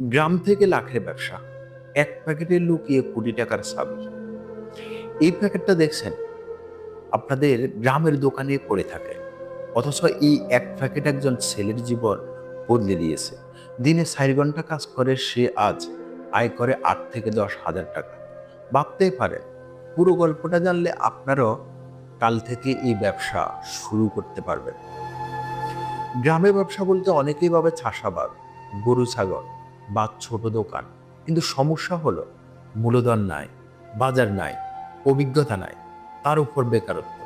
গ্রাম থেকে লাখের ব্যবসা। এক প্যাকেটে লুকিয়ে কোটি টাকার সাবি। এই প্যাকেটটা দেখছেন? আপনাদের গ্রামের দোকানে পড়ে থাকে। অথচ এই এক প্যাকেট একজন ছেলের জীবন বদলে দিয়েছে। দিনে চার ঘণ্টা কাজ করে সে আজ আয় করে আট থেকে দশ হাজার টাকা। ভাবতেই পারে পুরো গল্পটা জানলে আপনারও কাল থেকে এই ব্যবসা শুরু করতে পারবেন। গ্রামের ব্যবসা বলতে অনেকেই ভাবে চাষাবাদ, গরু, ছাগল। বা ছোট দোকান। কিন্তু সমস্যা হলো, মূলধন নাই, বাজার নাই, অভিজ্ঞতা নাই, তার উপর বেকারত্ব।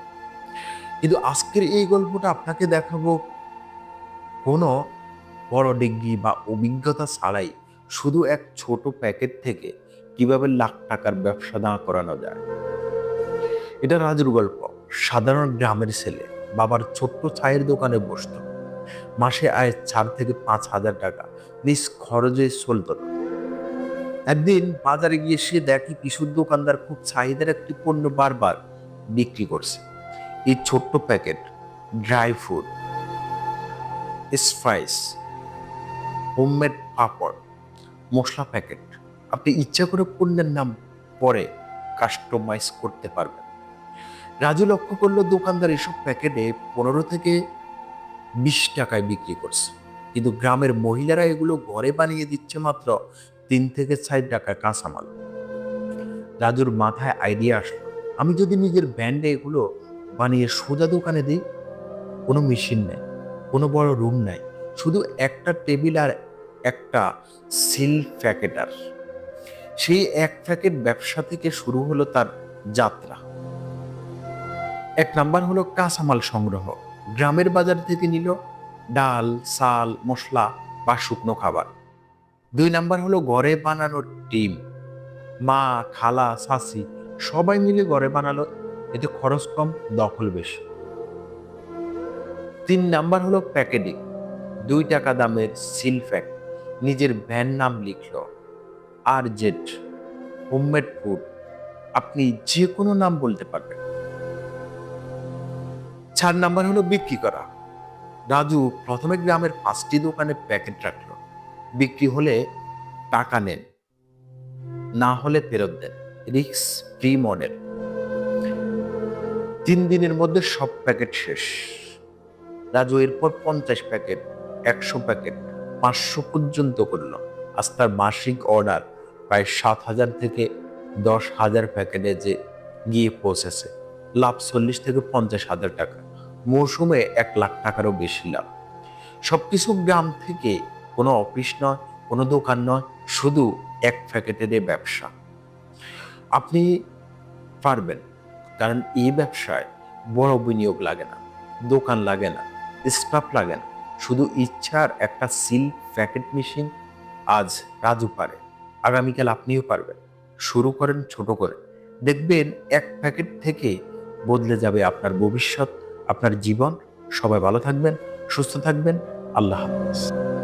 কিন্তু আজকের এই গল্পটা আপনাকে দেখাবো কোনো বড় ডিগ্রি বা অভিজ্ঞতা ছাড়াই শুধু এক ছোট প্যাকেট থেকে কীভাবে লাখ টাকার ব্যবসা দাঁড় করানো যায়। এটা রাজুর গল্প। সাধারণ গ্রামের ছেলে, বাবার ছোট্ট চায়ের দোকানে বসত। মাসে আয় চার থেকে পাঁচ হাজার টাকা। নিজ খরচে চলত না। একদিন বাজারে গিয়ে সে দেখে কিশোর দোকানদার খুব চাহিদার একটি পণ্য বারবার বিক্রি করছে। এই ছোট্ট packet, dry fruit, spice, homemade papad, মশলা প্যাকেট। আপনি ইচ্ছা করে পণ্যের নাম পরে কাস্টমাইজ করতে পারবেন। রাজু লক্ষ্য করল দোকানদার এসব প্যাকেটে পনেরো থেকে বিশ টাকায় বিক্রি করছে। কিন্তু গ্রামের মহিলারা এগুলো ঘরে বানিয়ে দিচ্ছে মাত্র তিন থেকে চার টাকায় কাঁচামাল। রাজুর মাথায় আইডিয়া আসলো, আমি যদি নিজের ব্যান্ডে এগুলো বানিয়ে সোজা দোকানে দিই, কোনো মেশিন নেই, কোনো বড় রুম নাই, শুধু একটা টেবিল আর একটা সিল প্যাকেটার সেই এক প্যাকেট ব্যবসা থেকে শুরু হলো তার যাত্রা। এক নাম্বার হলো কাঁচামাল সংগ্রহ। গ্রামের বাজার থেকে নিল ডাল, চাল, মশলা বা শুকনো খাবার। দুই নাম্বার হলো ঘরে বানানোর ডিম। মা, খালা শাসি সবাই মিলে ঘরে বানালো, এতে খরচ কম, দখল বেশি। তিন নাম্বার হলো প্যাকেটিং। দুই টাকা দামের সিল প্যাক, নিজের ভ্যান নাম লিখল আর জেড হোমমেড ফুড। আপনি যে কোনো নাম বলতে পারবেন। চার নাম্বার হলো বিক্রি করা। রাজু প্রথমে গ্রামের পাঁচটি দোকানে প্যাকেট রাখল। বিক্রি হলে টাকা নেন। না হলে ফেরত দেন। রিক্স ফ্রি মডেল তিন দিনের মধ্যে সব প্যাকেট শেষ। রাজু এরপর পঞ্চাশ প্যাকেট একশো প্যাকেট পাঁচশো পর্যন্ত করল। আজ তার মাসিক অর্ডার প্রায় সাত হাজার থেকে দশ হাজার প্যাকেটে যে গিয়ে পৌঁছেছে। লাভ চল্লিশ থেকে পঞ্চাশ হাজার টাকা। মৌসুমে এক লাখ টাকারও বেশি লাভ। সবকিছু গ্রাম থেকে কোনো অফিস নয়, কোনো দোকান নয়, শুধু এক প্যাকেটের ব্যবসা। আপনি পারবেন, কারণ এই ব্যবসায় বড় বিনিয়োগ লাগে না, দোকান লাগে না, স্টাফ লাগে না, শুধু ইচ্ছার একটা সিল প্যাকেট মেশিন আজ রাজু পারে, আগামীকাল আপনিও পারবেন। শুরু করেন, ছোট করে। দেখবেন এক প্যাকেট থেকে বদলে যাবে আপনার ভবিষ্যৎ আপনার জীবন। সবাই ভালো থাকবেন সুস্থ থাকবেন। আল্লাহ হাফিজ।